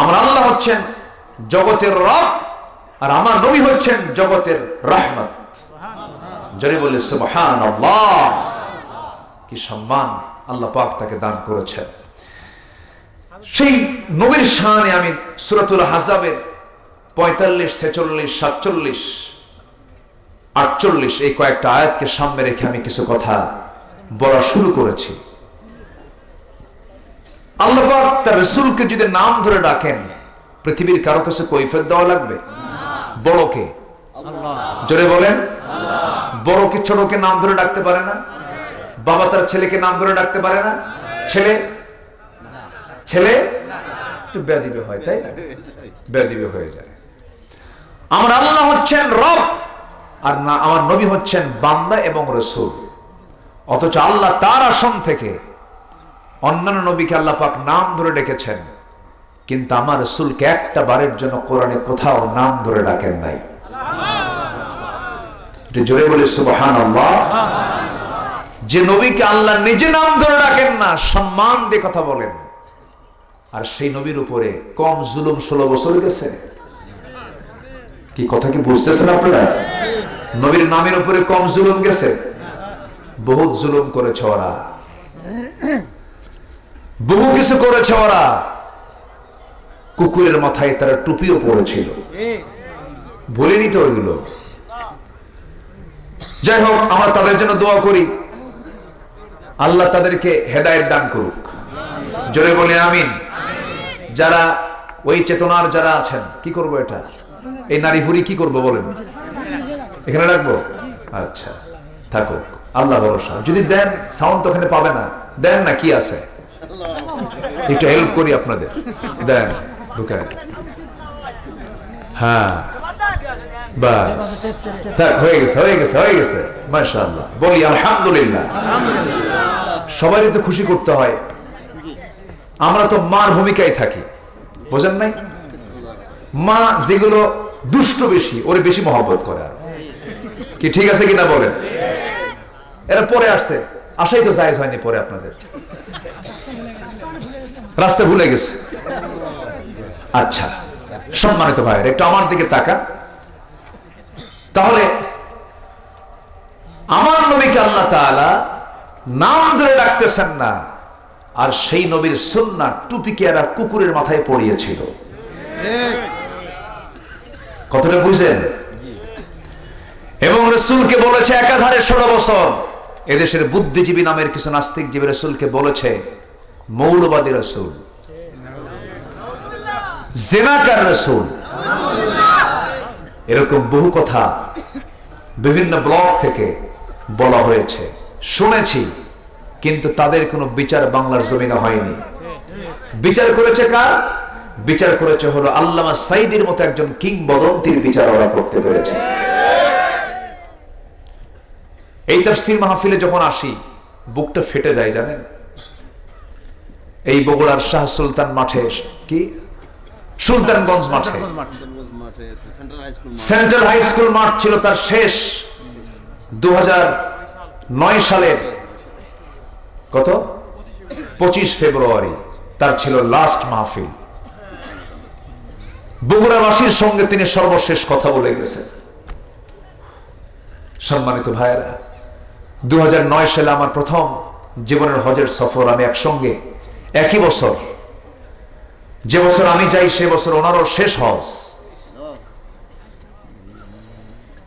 আমার আল্লাহ হচ্ছেন জগতের রব, আর আমার নবী হচ্ছেন জগতের রহমত। জরে বলে সুবহান আল্লাহ কি সম্মান আল্লাহ পাক তাকে দান করেছেন। সেই নবীর শানে আমি সুরাতুল হাজাবের পঁয়তাল্লিশ, ছেচল্লিশ, সাতচল্লিশ, আটচল্লিশ এই কয়েকটা আয়াতকে সামনে রেখে আমি কিছু কথা বলা শুরু করেছি। আল্লাহ পাক তার রসুলকে যদি নাম ধরে ডাকেন, পৃথিবীর কারও কাছে দেওয়া লাগবে? বড়কে জোরে বলেন। ছোটকে নাম ধরে ডাকতে পারে না? বাবা তার ছেলেকে নাম ধরে ডাকতে পারে না? ছেলে? ছেলে? একটু হয়, তাই না? ব্যাদিবে হয়ে যায়। আমার আল্লাহ হচ্ছেন রব, আর না, আমার নবী হচ্ছেন বান্দা এবং রসুল। অথচ আল্লাহ তার আসন থেকে অন্যান্য নবীকে আল্লাহ পাক নাম ধরে ডেকেছেন। কিন্তু আমার রসুলকে একটা বারের জন্য কোরআনে কোথাও নাম ধরে ডাকেন নাই। জোরে বলে সুবহান যে নবীকে আল্লাহ নিজে নাম ধরে ডাকেন না, সম্মান দিয়ে কথা বলেন। আর সেই নবীর উপরে কম জুলুম ষোলো বছর গেছে। কি কথা কি বুঝতেছেন আপনারা? নবীর নামের উপরে কম জুলুম গেছে। বহুত জুলুম করেছে ওরা। বহু কিছু করেছে ওরা। কুকুরের মাথায় তারা টুপিও পড়েছিল বলিনি তো ওইগুলো। যাই হোক, আমরা তাদের জন্য দোয়া করি। আল্লাহ তাদেরকে হেদায়েত দান করুক। জোরে বলে, আমিন। যারা ওই চেতনার যারা আছেন, কি করব এটা? এই নারী হুরি কি করব বলেন? এখানে রাখব? আচ্ছা থাকুক। আল্লাহ ভরসা। যদি দেন সাউন্ড তো ওখানে পাবে না। দেন না, কি আছে? একটু হেল্প করি আপনাদের। দেন হ্যাঁ। বাস। তো ভূমিকায় থাকি। বোঝেন নাই? মা যেগুলো দুষ্ট বেশি, ওরে বেশি করে। কি ঠিক আছে কিনা বলেন? এরা পরে আসছে। আসাই তো জায়েজ হয়নি পরে আপনাদের। রাস্তা ভুলে গেছে। আচ্ছা সম্মানিত ভাইয়ের, একটু আমার দিকে তাকা তাহলে, আমার নবীকে আল্লাহ তাআলা নাম ধরে ডাকতেছেন না, আর সেই নবীর সুন্না টুপিকে এরা কুকুরের মাথায় পড়িয়েছিল। কতটা বুঝেন এবং রসুলকে বলেছে, একাধারে ষোলো বছর। এদেশের বুদ্ধিজীবী নামের কিছু নাস্তিক জীবী রসুলকে বলেছে মৌলবাদী রসুল। জেনাকার রসুল। এরকম বহু কথা বিভিন্ন ব্লগ থেকে বলা হয়েছে। শুনেছি, কিন্তু তাদের কোনো বিচার বাংলার জমিনে হয়নি। বিচার করেছে কার? বিচার করেছে হলো আল্লামা সাইদির মতো একজন কিংবদন্তির বিচার ওরা করতে পেরেছে। এই তাফসির মাহফিলে যখন আসি, বুকটা ফেটে যায়, জানেন? এই বগুড়ার শাহ সুলতান মাঠে কি? সুলতানগঞ্জ মাঠে সেন্ট্রাল হাই স্কুল মাঠ। ছিল তার শেষ। দু নয় সালের কত? পঁচিশ ফেব্রুয়ারি তার ছিল লাস্ট মাহফিল। বগুড়াবাসীর সঙ্গে তিনি সর্বশেষ কথা বলে গেছেন। সম্মানিত ভাইয়েরা দু হাজার নয় সালে আমার প্রথম জীবনের হজের সফর আমি একসঙ্গে একই বছর। যে বছর আমি যাই সে বছর ওনারও শেষ হজ।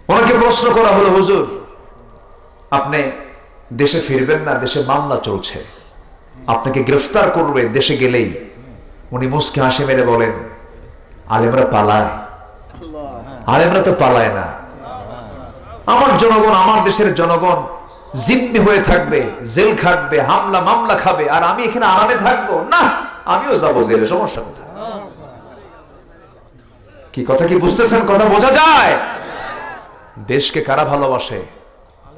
ওনাকে প্রশ্ন করা হলো হুজুর আপনি দেশে ফিরবেন না দেশে মামলা চলছে। আপনাকে গ্রেফতার করবে দেশে গেলেই। উনি মুসকে হাসি মেরে বলেন আলেমরা পালায়। আলেমরা তো পালায় না। আমার জনগণ আমার দেশের জনগণ জিম্মি হয়ে থাকবে, জেল খাটবে, হামলা, মামলা খাবে, আর আমি এখানে আরামে থাকব? না, আমিও যাব জেলে, সমস্যা কোথায়? কি কথা কি বুঝতেছেন? কথা বোঝা যায়। দেশকে কারা ভালোবাসে?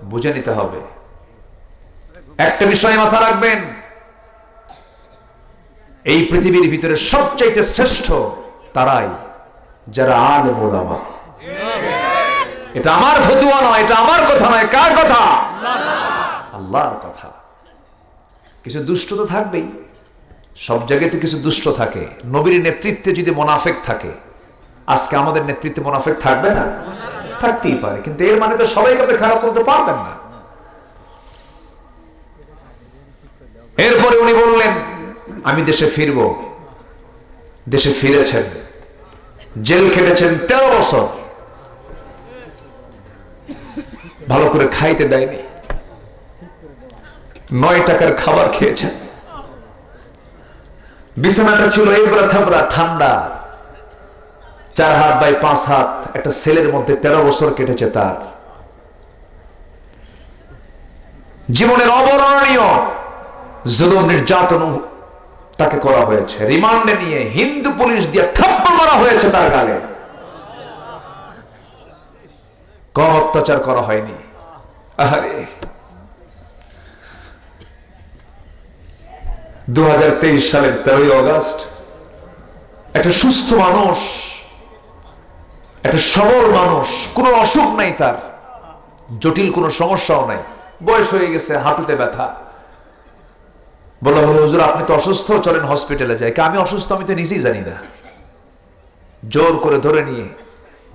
বুঝে নিতে হবে। একটা বিষয় মাথা রাখবেন। এই পৃথিবীর ভিতরে সবচাইতে শ্রেষ্ঠ তারাই যারা আলেম ওলামা এটা আমার ফতুয়া নয়, এটা আমার কথা নয়। কার কথা? আল্লাহর কথা। কিছু দুষ্ট তো থাকবেই। সব জায়গায় কিছু দুষ্ট থাকে। নবীর নেতৃত্বে যদি মোনাফেক থাকে, আজকে আমাদের নেতৃত্বে মোনাফেক থাকবে না? থাকতেই পারে, কিন্তু এর মানে তো সবাইকে আপনি খারাপ বলতে পারবেন না। এরপরে উনি বললেন, আমি দেশে ফিরব। দেশে ফিরেছেন। জেল খেটেছেন তেরো বছর। ভালো করে খাইতে দেয়নি। নয় টাকার খাবার খেয়েছেন। বিছানাটা ছিল এবড়া থাবড়া ঠান্ডা। চার হাত বাই পাঁচ হাত একটা সেলের মধ্যে তেরো বছর কেটেছে তার। জীবনের অবর্ণনীয় জুলুম নির্যাতন তাকে করা হয়েছে। রিমান্ডে নিয়ে হিন্দু পুলিশ দিয়ে থাপ্পড় মারা হয়েছে তার গালে। কম অত্যাচার করা হয়নি। আহারে। দু হাজার তেইশ সালের তেরোই অগস্ট, একটা সুস্থ মানুষ, একটা সবল মানুষ, কোনো অসুখ নাই তার, জটিল কোনো সমস্যাও নাই, বয়স হয়ে গেছে, হাঁটুতে ব্যথা। হুজুর, আপনি তো অসুস্থ, চলেন হসপিটালে যাই। আমি অসুস্থ, আমি তো নিজেই জানি না। জোর করে ধরে নিয়ে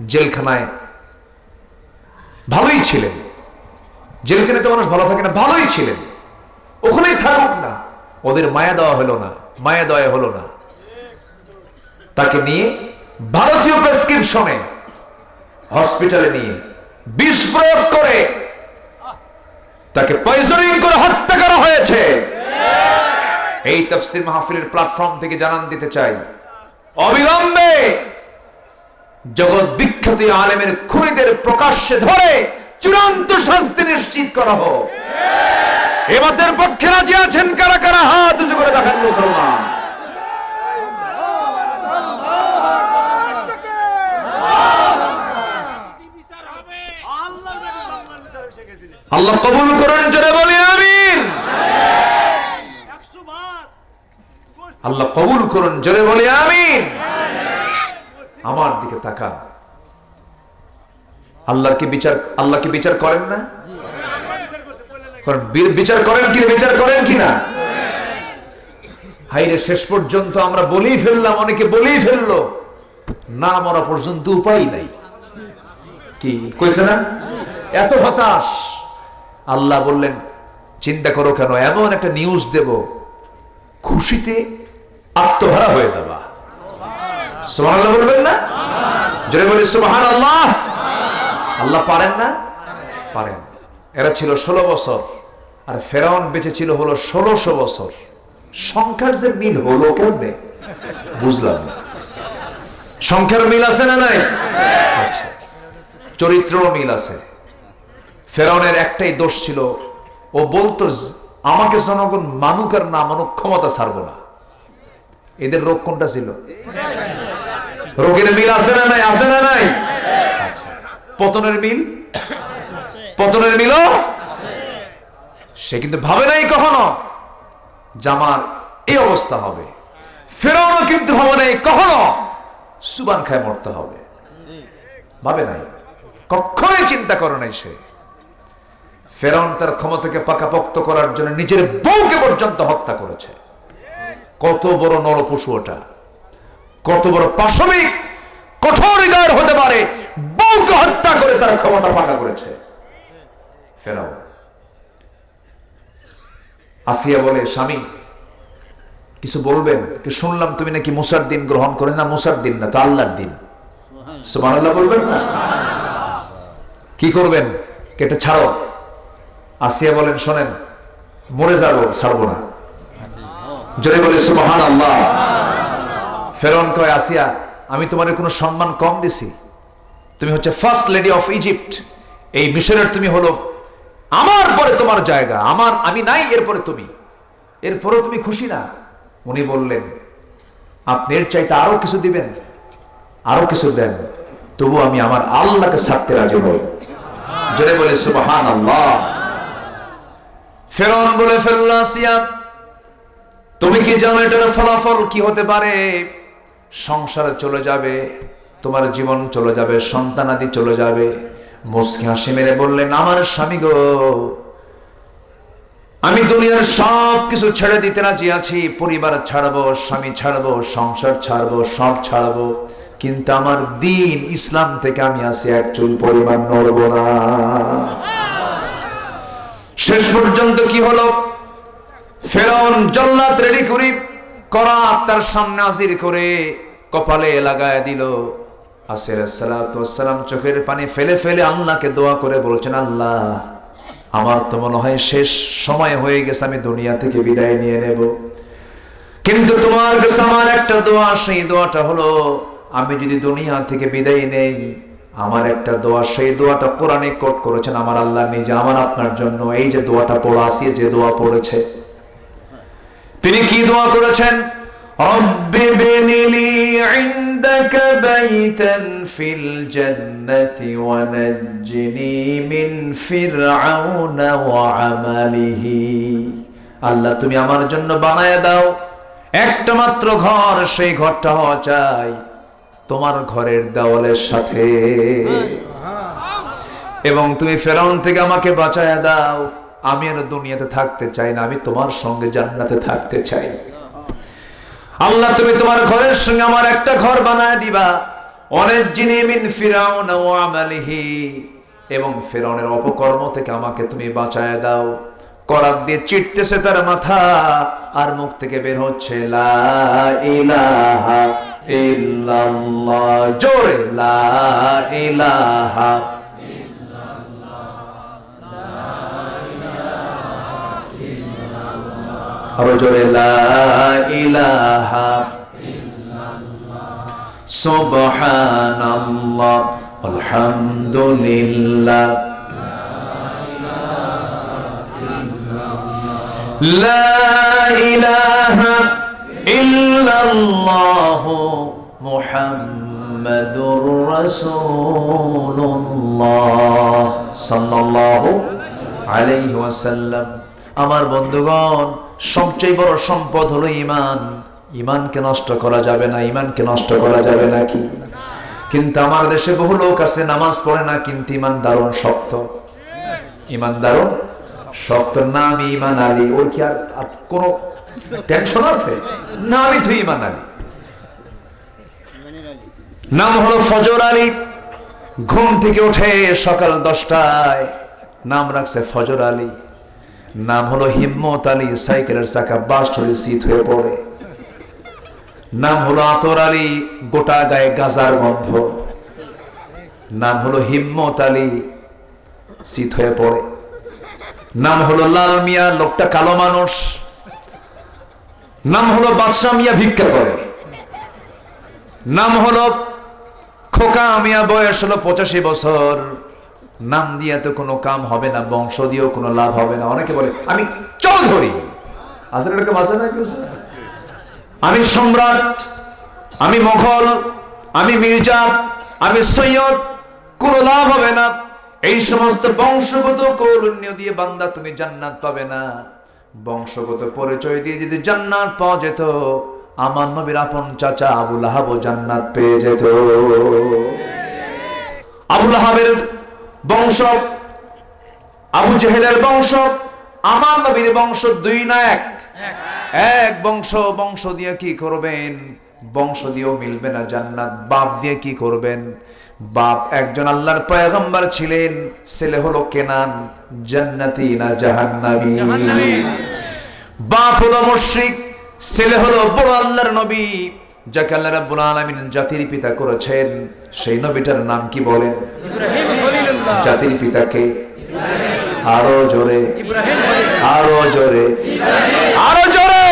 জেলখানায় ভালোই ছিলেন। জেলখানাতে মানুষ ভালো থাকে না, ভালোই ছিলেন। ওখানেই থাকুক না। ওদের মায়া দেওয়া হলো না, মায়া দেওয়া হলো না। তাকে নিয়ে ভারতীয় প্রেসক্রিপশনে হসপিটালে নিয়ে বিষ প্রয়োগ করে তাকে পয়জনিং করে হত্যা করা হয়েছে। এই তফসির মাহফিলের প্ল্যাটফর্ম থেকে জানান দিতে চাই, অবিলম্বে জগৎ বিখ্যাত আলেমের খুনিদের প্রকাশ্যে ধরে চূড়ান্ত শাস্তি নিশ্চিত করা হোক। এবাদের পক্ষে রাজি আছেন কারা কারা? হাত উঁচু করে দেখান মুসলমান। আল্লাহ কবুল করেন, জোরে বলি, আমিন। আল্লাহ কবুল করুন, জোরে বলি, আমিন। আমার দিকে তাকান। আল্লাহর কি বিচার আল্লাহ কি বিচার করেন না? বিচার করেন কি বিচার করেন কি না হাইরে শেষ পর্যন্ত আমরা বলেই ফেললাম, অনেকে বলেই ফেলল। না মরা পর্যন্ত উপায় নাই। কি, কইছে না? এত হতাশ। আল্লাহ বললেন, চিন্তা করো কেন, এমন একটা নিউজ দেব, খুশিতে আত্মহারা হয়ে যাবা। সুবহান আল্লাহ বলবেন না? জোরে বলি সুবহান আল্লাহ আল্লাহ পারেন না? পারেন। এরা ছিল ষোলো বছর, আর ফেরাউন বেঁচে ছিল হলো ষোলোশো বছর। সংখ্যার যে মিল হলো কেমনে? বুঝলাম সংখ্যার মিল আছে না নাই? আচ্ছা চরিত্রও মিল আছে। ফেরাউনের একটাই দোষ ছিল, ও বলতো, আমাকে জনগণ মানুক আর না মানুক, ক্ষমতা ছাড়ব না। এদের রোগ কোনটা ছিল? রোগের মিল আছে না নাই? আছে না নাই? আচ্ছা। পতনের মিল? পতনের মিল সে কিন্তু ভাবে নাই কখনো জামার এই অবস্থা হবে। ফেরাউনও কিন্তু ভাবে নাই কখনো সুবান খায় মরতে হবে। ভাবে নাই। কখনোই চিন্তা করে নাই সে। ফেরাউন তার ক্ষমতাকে পাকাপোক্ত করার জন্য নিজের বউকে পর্যন্ত হত্যা করেছে। কত বড় নরপশু ওটা। কত বড় পাশবিক কঠোর হতে পারে, বউকে হত্যা করে তার ক্ষমতা পাকা করেছে। ফেরাউন আসিয়া বলে স্বামী কিছু বলবেন? কি শুনলাম তুমি নাকি মুসার দিন গ্রহণ করে না মুসার দিন না তো আল্লাহর দিন। সুবহানাল্লাহ। বলবেন? না কি করবেন? কেটে ছাড়ো। আসিয়া বলেন শোনেন মরে যাব ছাড়বো না। জোরে বলে সুবহান আল্লাহ ফেরন কয় আসিয়া আমি তোমার কোনো সম্মান কম দিছি। তুমি হচ্ছে ফার্স্ট লেডি অফ ইজিপ্ট এই মিশরের তুমি হলো আমার পরে তোমার জায়গা, আমার, আমি নাই, এরপরে তুমি। এরপরে তুমি খুশি না? উনি বললেন, আপনি এর চাইতে আরও কিছু দিবেন, আরও কিছু দেন, তবু আমি আমার আল্লাহকে ছাড়তে রাজি নই। জোরে বলে সুবহান আল্লাহ ফেরন বলে ফেলল তুমি কি জানো এটার ফলাফল কি হতে পারে? সংসারে চলে যাবে, তোমার জীবন চলে যাবে, সন্তানাদি চলে যাবে মুসকি হাসি মেরে বললেন, আমার স্বামী গো, আমি দুনিয়ার সব কিছু ছেড়ে দিতে রাজি আছি। পরিবার ছাড়বো, স্বামী ছাড়বো, সংসার ছাড়বো, সব ছাড়বো। কিন্তু আমার দিন ইসলাম থেকে আমি আসি এক চুল পরিমাণ নড়ব না। শেষ পর্যন্ত কি হলো? ফেরন জল্লাদ রেডি করি করা তার সামনে হাজির করে কপালে লাগায় দিল। আসির চোখের পানি ফেলে ফেলে আল্লাহকে দোয়া করে বলছেন, আল্লাহ, আমার তো মনে হয় শেষ সময় হয়ে গেছে, আমি দুনিয়া থেকে বিদায় নিয়ে নেব। কিন্তু তোমার কাছে আমার একটা দোয়া, সেই দোয়াটা হলো, আমি যদি দুনিয়া থেকে বিদায় নেই, আমার একটা দোয়া, সেই দোয়াটা কোরআনে কোট করেছেন, আমার আল্লাহ নিজে, আমার আপনার জন্য। এই যে দোয়াটা পড়া আসিয়ে যে দোয়া পড়েছে। তিনি কি দোয়া করেছেন? عندك بيتا في الجنة ونجني من فرعون وعمله আল্লাহ তুমি আমার জন্য বানায় দাও একটা মাত্র ঘর সেই ঘরটা হওয়া চাই তোমার ঘরের দেওয়ালের সাথে এবং তুমি ফেরাউন থেকে আমাকে বাঁচায় দাও আমি আর দুনিয়াতে থাকতে চাই না আমি তোমার সঙ্গে জান্নাতে থাকতে চাই আল্লাহ, তুমি তোমার ঘরের সঙ্গে আমার একটা ঘর বানায় দিবা। অনেক জিনি মিন ফিরাউন আমালিহি, এবং ফেরাউনের অপকর্ম থেকে আমাকে তুমি বাঁচায় দাও। করাত দিয়ে চিটতেছে তার মাথা, আর মুখ থেকে বের হচ্ছে লা ইলাহা ইল্লাল্লাহ। জোরে, লা ইলাহা আরও জোরে, লা ইলাহা সুবহানাল্লাহ, আলহামদুলিল্লাহ। লা ইলাহা ইল্লাল্লাহ মুহাম্মাদুর রাসূলুল্লাহ সাল্লাল্লাহু আলাইহি ওয়াসাল্লাম। আমার বন্ধুগণ সবচেয়ে বড় সম্পদ হলো ইমান। ইমানকে নষ্ট করা যাবে না, ইমানকে নষ্ট করা যাবে নাকি কিন্তু আমার দেশে বহু লোক আছে, নামাজ পড়ে না, কিন্তু ইমান দারুণ শক্ত। ইমান দারুণ শক্ত। না আমি ইমান আলী, ওর কি আর কোনো টেনশন আছে? না আমি তুই ইমান আলী। নাম হলো ফজর আলী। ঘুম থেকে উঠে সকাল দশটায় নাম রাখছে ফজর আলী। নাম হলো হিম্মত আলী, সাইকেলের চাকা বাস্ট হয়ে শীত হয়ে পড়ে। নাম হলো আতর আলী, গোটা গায়ে গাজার গন্ধ। নাম হলো হিম্মত আলী, শীত হয়ে পড়ে। নাম হলো লাল মিয়া, লোকটা কালো মানুষ। নাম হলো বাদশাহ মিয়া, ভিক্ষা করে। নাম হলো খোকা মিয়া, বয়স হলো পঁচাশি বছর। নাম দিয়ে তো কোনো কাম হবে না, বংশ দিয়েও কোনো লাভ হবে না। অনেকে বলে, আমি চৌধুরী। আসলে এরকম আছে না আমি সম্রাট, আমি মোঘল, আমি মির্জা, আমি সৈয়দ, কোনো লাভ হবে না। এই সমস্ত বংশগত কৌলন্য দিয়ে বান্দা তুমি জান্নাত পাবে না। বংশগত পরিচয় দিয়ে যদি জান্নাত পাওয়া যেত, আমার নবীর আপন চাচা আবুল আহাব জান্নাত পেয়ে যেত। আবুল আহাবের বংশ আবু জেহেলের বংশ আমার নবীর বংশ দুই না এক? এক বংশ বংশ দিয়ে কি করবেন? বংশ দিয়েও মিলবে না জান্নাত বাপ দিয়ে কি করবেন? বাপ একজন আল্লাহর পয়গম্বর ছিলেন ছেলে হলো কেনান জান্নাতি না জাহান্নামী? বাপ হলো মুশরিক ছেলে হলো বড় আল্লাহর নবী যাকে আল্লাহ রাব্বুল আলামিন জাতির পিতা করেছেন সেই নবীটার নাম কি বলেন? জাতির পিতাকে আরও জোরে আরও জোরে। আরও জোরে।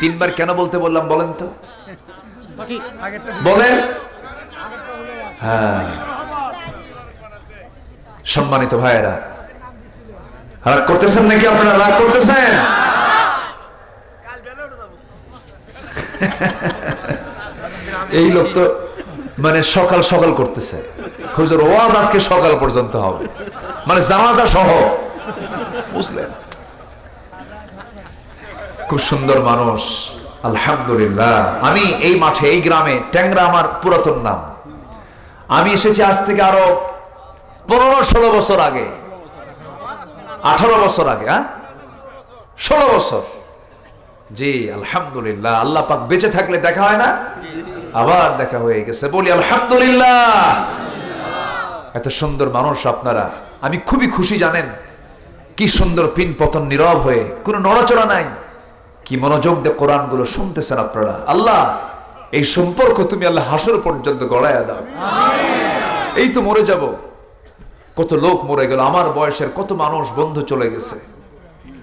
তিনবার কেন বলতে বললাম বলেন তো? বলেন। হ্যাঁ। সম্মানিত ভাইয়েরা রাগ করতেছেন নাকি আপনারা? রাগ করতেছেন? এই লোক তো মানে সকাল সকাল করতেছে। খুঁজোর, ওয়াজ আজকে সকাল পর্যন্ত হবে। মানে জানাজা সহ। বুঝলেন? খুব সুন্দর মানুষ। আলহামদুলিল্লাহ। আমি এই মাঠে, এই গ্রামে, ট্যাংরা আমার পুরাতন নাম। আমি এসেছি আজ থেকে আরও পনেরো, ষোলো বছর আগে। আঠারো বছর আগে হ্যাঁ? ষোলো বছর। জি, আলহামদুলিল্লাহ। আল্লাহ পাক বেঁচে থাকলে দেখা হয় না? আবার দেখা হয়ে গেছে। বলি আলহামদুলিল্লাহ। এত সুন্দর মানুষ আপনারা। আমি খুবই খুশি জানেন? কি সুন্দর পিন পতন নীরব হয়ে কোনো নড়াচড়া নাই। কি মনোযোগ দিয়ে কোরআনগুলো শুনতেছেন আপনারা। আল্লাহ এই সম্পর্ক তুমি আল্লাহ হাসর পর্যন্ত গড়াইয়া দাও। এই তো মরে যাব। কত লোক মরে গেল আমার বয়সের কত মানুষ বন্ধু চলে গেছে।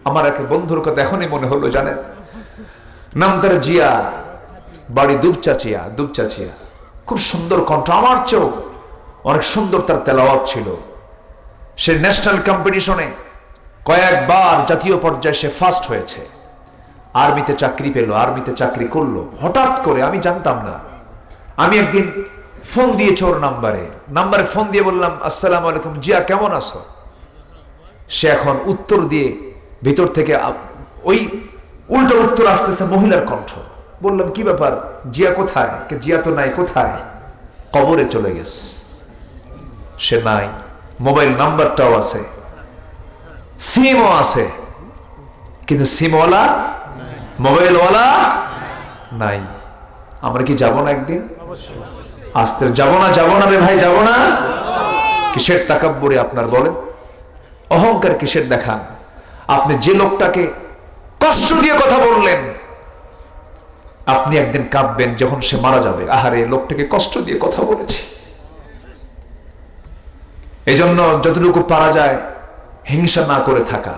আমার এক বন্ধুর কথা এখনই মনে হলো জানেন? নাম তার জিয়া। বাড়ি দুপচাচিয়া দুপচাচিয়া খুব সুন্দর কণ্ঠ, আমার চোখ। অনেক সুন্দর তার তেলাওয়াত ছিল। সে ন্যাশনাল কম্পিটিশনে কয়েকবার জাতীয় পর্যায়ে সে ফার্স্ট হয়েছে। আর্মিতে চাকরি পেল, আর্মিতে চাকরি করল। হঠাৎ করে আমি জানতাম না। আমি একদিন ফোন দিয়েছি ওর নাম্বারে। নাম্বারে ফোন দিয়ে বললাম, আসসালামু আলাইকুম, জিয়া কেমন আছো? সে এখন উত্তর দিয়ে ভিতর থেকে ওই উল্টো উত্তর আসতেছে মহিলার কণ্ঠ। বললাম, কি ব্যাপার? জিয়া কোথায়? জিয়া তো নাই, কোথায়? কবরে চলে গেছে। সে নাই। মোবাইল নাম্বারটাও আছে। সিমও আছে। কিন্তু সিমওয়ালা মোবাইলওয়ালা নাই। আমরা কি যাব না একদিন? আসতে, যাব না যাব না রে ভাই, যাব না। কিসের তাকাব্বরে আপনার বলেন? অহংকার কিসের দেখান? আপনি যে লোকটাকে কষ্ট দিয়ে কথা বললেন আপনি একদিন কাঁদবেন যখন সে মারা যাবে। আহারে, লোকটাকে কষ্ট দিয়ে কথা বলেছে। এই জন্য যতটুকু পারা যায়, হিংসা না করে থাকা।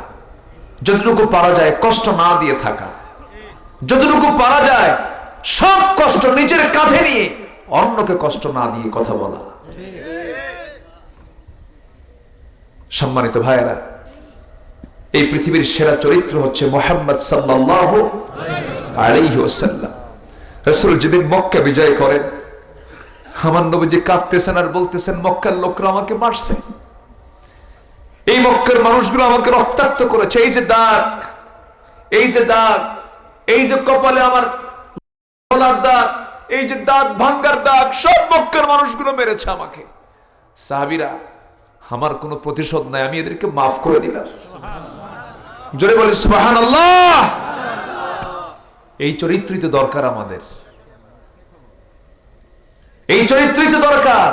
যতটুকু পারা যায়, কষ্ট না দিয়ে থাকা। যতটুকু পারা যায়, সব কষ্ট নিজের কাঁধে নিয়ে অন্যকে কষ্ট না দিয়ে কথা বলা। সম্মানিত ভাইয়েরা, এই পৃথিবীর সেরা চরিত্র হচ্ছে মোহাম্মদ সাল্লাহ আলাইহি রাসূল যেদিন মক্কা বিজয় করেন, আমার নবীজি কাঁদতেছেন আর বলতেছেন, মক্কার লোকরা আমাকে মারছে। এই মক্কার মানুষগুলো আমাকে রক্তাক্ত করেছে। এই যে দাগ, এই যে দাগ, এই যে কপালে আমার গলার দাগ, এই যে দাঁত ভাঙ্গার দাগ, সব মক্কার মানুষগুলো মেরেছে আমাকে। সাহাবিরা, আমার কোনো প্রতিশোধ নাই, আমি এদেরকে মাফ করে দিলাম। জোরে বলি সুবাহান আল্লাহ এই চরিত্রই তো দরকার আমাদের। এই চরিত্রই তো দরকার।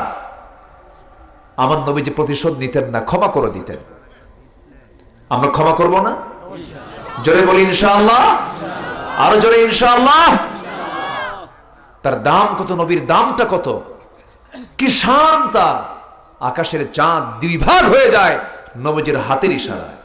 আমার নবী যে প্রতিশোধ নিতেন না, ক্ষমা করে দিতেন। আমরা ক্ষমা করব না? জোরে বলি ইনশাআল্লাহ। আরও জোরে ইনশাআল্লাহ। তার দাম কত, নবীর দামটা কত? কি শান তার। আকাশের চাঁদ দুই ভাগ হয়ে যায় নবজির হাতের ইশারায়।